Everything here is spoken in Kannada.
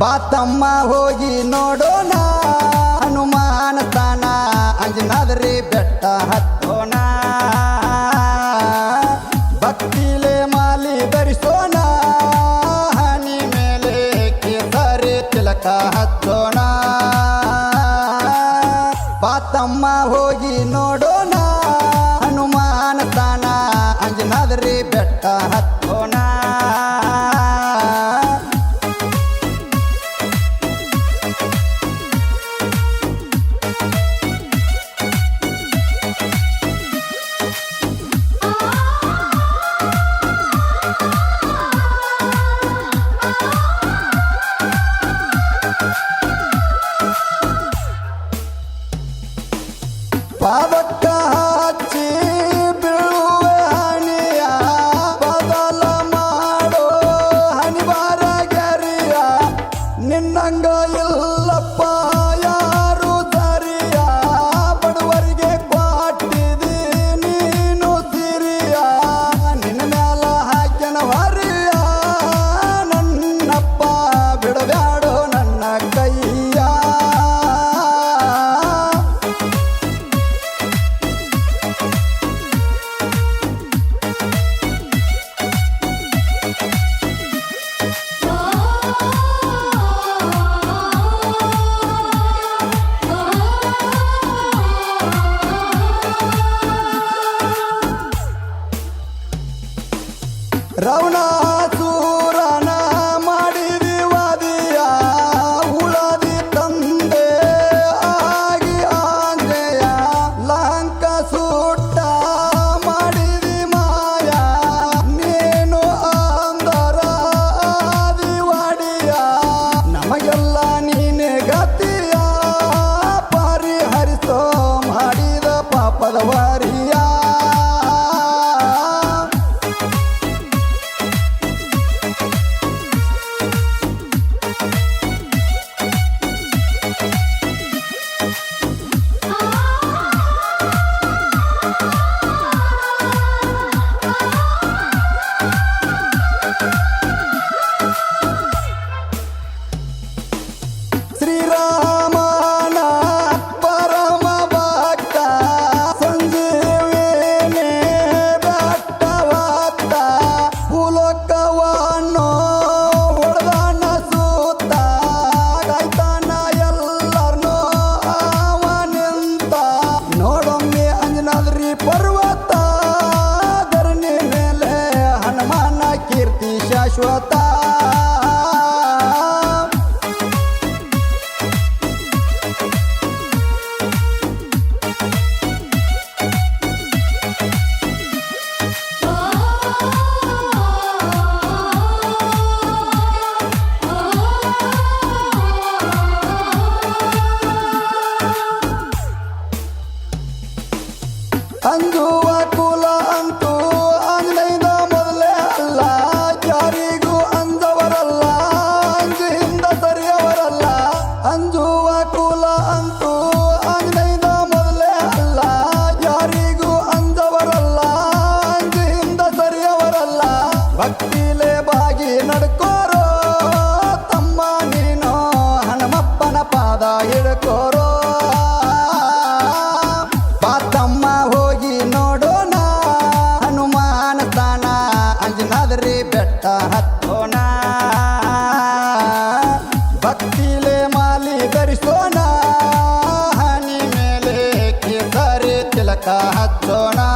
ಪಾತಮ್ಮ ಹೋಗಿ ನೋಡೋಣ. ಹನುಮಾನ ತಾನ ಅಂಜನಾದ್ರಿ ಬೆಟ್ಟ ಹತ್ತೋಣ. ಭಕ್ತಿಲೆ ಮಾಲಿ ಧರಿಸೋಣ. ಹನಿ ಮೇಲೆ ಕೇಸರಿ ತಿಲಕ ಹತ್ತೋಣ. ಬಾತಮ್ಮ ಹೋಗಿ ನೋಡೋಣ. ಹನುಮಾನ ತಾನ ಅಂಜನಾದ್ರಿ ಬೆಟ್ಟ பாவக்காச்சு. ರವಣಾಸುರನ ಮಾಡಿದಿ ವಾದಿಯ ಉಳದಿ ತಂದೆ ಆಗಿ ಆಂಜಯ ಲಂಕ ಸುಟ್ಟ ಮಾಡಿದಿ ಮಾಯ. ನೀನು ಅಂದರ ಆದಿ ವಾಡಿಯ. ನಮಗೆಲ್ಲ ನೀನೆ ಗತಿಯ. ಪರಿಹರಿಸೋ ಮಾಡಿದ ಪಾಪದ ವಾರಿಯ ಶಾಶ್ವತ ಅಂಜುವ ಕುಲ ಅಂತೂ ಬೆಟ್ಟ ಹತ್ತೋಣ. ಭಕ್ತಿಲೆ ಮಾಲಿ ಧರಿಸೋಣ ಹನಿ ಮೇಲೆ ಕೇಸರಿ ತಿಲಕ ಹಚ್ಚೋಣ.